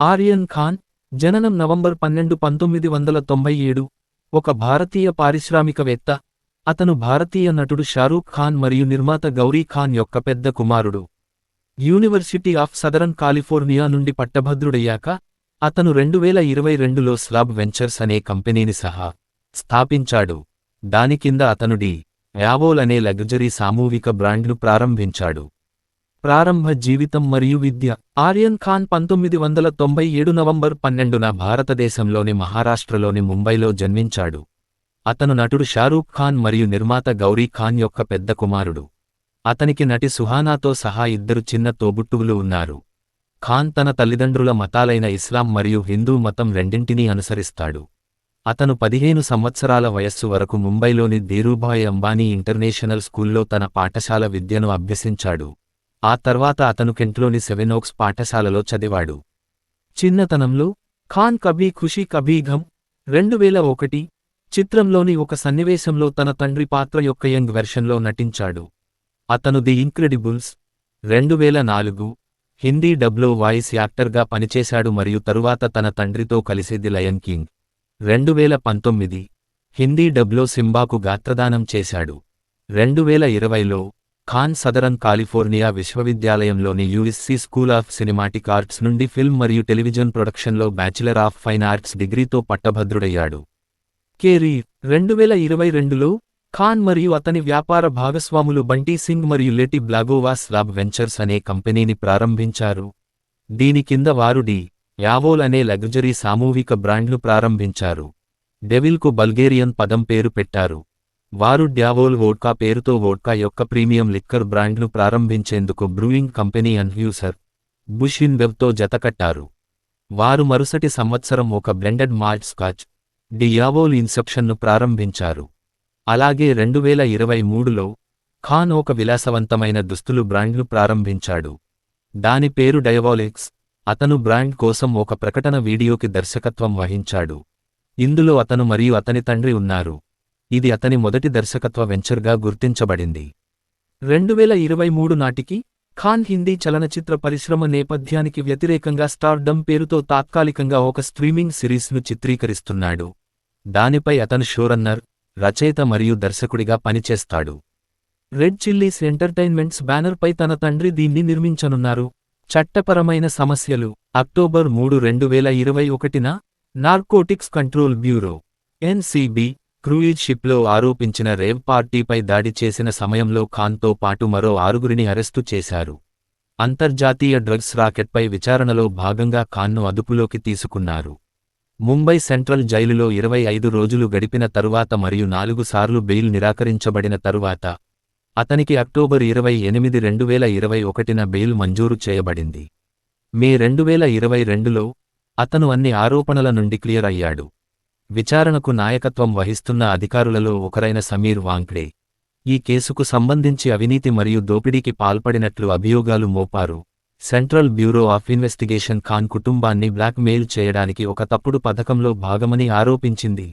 ఆర్యన్ ఖాన్ జననం నవంబర్ పన్నెండు పంతొమ్మిది వందల తొంభై ఏడు ఒక భారతీయ పారిశ్రామికవేత్త. అతను భారతీయ నటుడు షారూక్ ఖాన్ మరియు నిర్మాత గౌరీ ఖాన్ యొక్క పెద్ద కుమారుడు. యూనివర్సిటీ ఆఫ్ సదరన్ కాలిఫోర్నియా నుండి పట్టభద్రుడయ్యాక అతను రెండువేల ఇరవై రెండులో స్లాబ్ వెంచర్స్ అనే కంపెనీని సహా స్థాపించాడు. దాని కింద అతను డి యావోల్ అనే లగ్జరీ సామూహిక బ్రాండ్ను ప్రారంభించాడు. ప్రారంభ జీవితం మరియు విద్య. ఆర్యన్ ఖాన్ పంతొమ్మిది వందల తొంభై ఏడు నవంబర్ పన్నెండున భారతదేశంలోని మహారాష్ట్రలోని ముంబైలో జన్మించాడు. అతను నటుడు షారూక్ ఖాన్ మరియు నిర్మాత గౌరీ ఖాన్ యొక్క పెద్ద కుమారుడు. అతనికి నటి సుహానాతో సహా ఇద్దరు చిన్న తోబుట్టువులు ఉన్నారు. ఖాన్ తన తల్లిదండ్రుల మతాలైన ఇస్లాం మరియు హిందూ మతం రెండింటినీ అనుసరిస్తాడు. అతను పదిహేను సంవత్సరాల వయస్సు వరకు ముంబైలోని ధీరూభాయ్ అంబానీ ఇంటర్నేషనల్ స్కూల్లో తన పాఠశాల విద్యను అభ్యసించాడు. ఆ తర్వాత అతను కెంట్లోని సెవెనోక్స్ పాఠశాలలో చదివాడు. చిన్నతనంలో ఖాన్ కభీ ఖుషీ కభీ ఘమ్ రెండువేల ఒకటి చిత్రంలోని ఒక సన్నివేశంలో తన తండ్రి పాత్ర యొక్క యంగ్ వెర్షన్లో నటించాడు. అతను ది ఇంక్రెడిబుల్స్ రెండువేల నాలుగు హిందీ డబ్లో వాయిస్ యాక్టర్గా పనిచేశాడు మరియు తరువాత తన తండ్రితో కలిసి ది లయన్ కింగ్. రెండువేల పంతొమ్మిది హిందీ డబ్లో సింబాకు గాత్రదానం చేశాడు. రెండువేల ఇరవైలో Khan southern California విశ్వవిద్యాలయంలోని USC school of cinematic arts నుండి ఫిల్మ్ మరియు టెలివిజన్ ప్రొడక్షన్లో బ్యాచిలర్ ఆఫ్ ఫైన్ ఆర్ట్స్ డిగ్రీతో పట్టభద్రుడయ్యాడు. కెరీర్ రెండువేల ఇరవై రెండులో ఖాన్ మరియు అతని వ్యాపార భాగస్వాములు బంటీ సింగ్ మరియు లెటి బ్లాగోవాస్ లాబ్ వెంచర్స్ అనే కంపెనీని ప్రారంభించారు. దీని కింద వారు డి. యావోల్ అనే లగ్జరీ సామూహిక బ్రాండ్ను ప్రారంభించారు. డెవిల్కు బల్గేరియన్ పదం పేరు పెట్టారు. వారు డ్యావోల్ వోడ్కా పేరుతో వోడ్కా యొక్క ప్రీమియం లిక్కర్ బ్రాండ్ను ప్రారంభించేందుకు బ్రూయింగ్ కంపెనీ అన్హ్యూసర్ బుషిన్ వెబ్తో జతకట్టారు వారు మరుసటి సంవత్సరం ఒక బ్లెండెడ్ మాల్ట్ స్కాచ్ డియావోల్ ఇన్సెప్షన్ను ప్రారంభించారు. అలాగే రెండువేల ఇరవై మూడులో ఖాన్ ఒక విలాసవంతమైన దుస్తులు బ్రాండ్ను ప్రారంభించాడు. దాని పేరు డయవాలిక్స్ అతను బ్రాండ్ కోసం ఒక ప్రకటన వీడియోకి దర్శకత్వం వహించాడు. ఇందులో అతను మరియు అతని తండ్రి ఉన్నారు. ఇది అతని మొదటి దర్శకత్వ వెంచర్గా గుర్తించబడింది. రెండువేల ఇరవై మూడు నాటికి ఖాన్ హిందీ చలనచిత్ర పరిశ్రమ నేపథ్యానికి వ్యతిరేకంగా స్టార్డమ్ పేరుతో తాత్కాలికంగా ఒక స్ట్రీమింగ్ సిరీస్ను చిత్రీకరిస్తున్నాడు. దానిపై అతను షోరన్నర్ రచయిత మరియు దర్శకుడిగా పనిచేస్తాడు. రెడ్ చిల్లీస్ ఎంటర్టైన్మెంట్స్ బ్యానర్పై తన తండ్రి దీన్ని నిర్మించనున్నారు. చట్టపరమైన సమస్యలు అక్టోబర్ మూడు రెండు వేల ఇరవై ఒకటిన narcotics control bureau NCB cruise షిప్లో ఆరోపించిన రేవ్ పార్టీపై దాడి చేసిన సమయంలో ఖాన్తో పాటు మరో ఆరుగురిని అరెస్టు చేశారు. అంతర్జాతీయ డ్రగ్స్ రాకెట్పై విచారణలో భాగంగా ఖాన్ను అదుపులోకి తీసుకున్నారు. ముంబై సెంట్రల్ జైలులో ఇరవై ఐదు రోజులు గడిపిన తరువాత మరియు నాలుగు సార్లు బెయిల్ నిరాకరించబడిన తరువాత అతనికి అక్టోబర్ ఇరవై ఎనిమిది రెండు వేల ఇరవై ఒకటిన బెయిల్ మంజూరు చేయబడింది. మే రెండు వేల ఇరవై రెండులో అతను అన్ని ఆరోపణల నుండి క్లియర్ అయ్యాడు. విచారణకు నాయకత్వం వహిస్తున్న అధికారులలో ఒకరైన సమీర్ వాంక్డే ఈ కేసుకు సంబంధించి అవినీతి మరియు దోపిడీకి పాల్పడినట్లు అభియోగాలు మోపారు. Central bureau of investigation Khan కుటుంబాన్ని బ్లాక్మెయిల్ చేయడానికి ఒక తప్పుడు పథకంలో భాగమని ఆరోపించింది.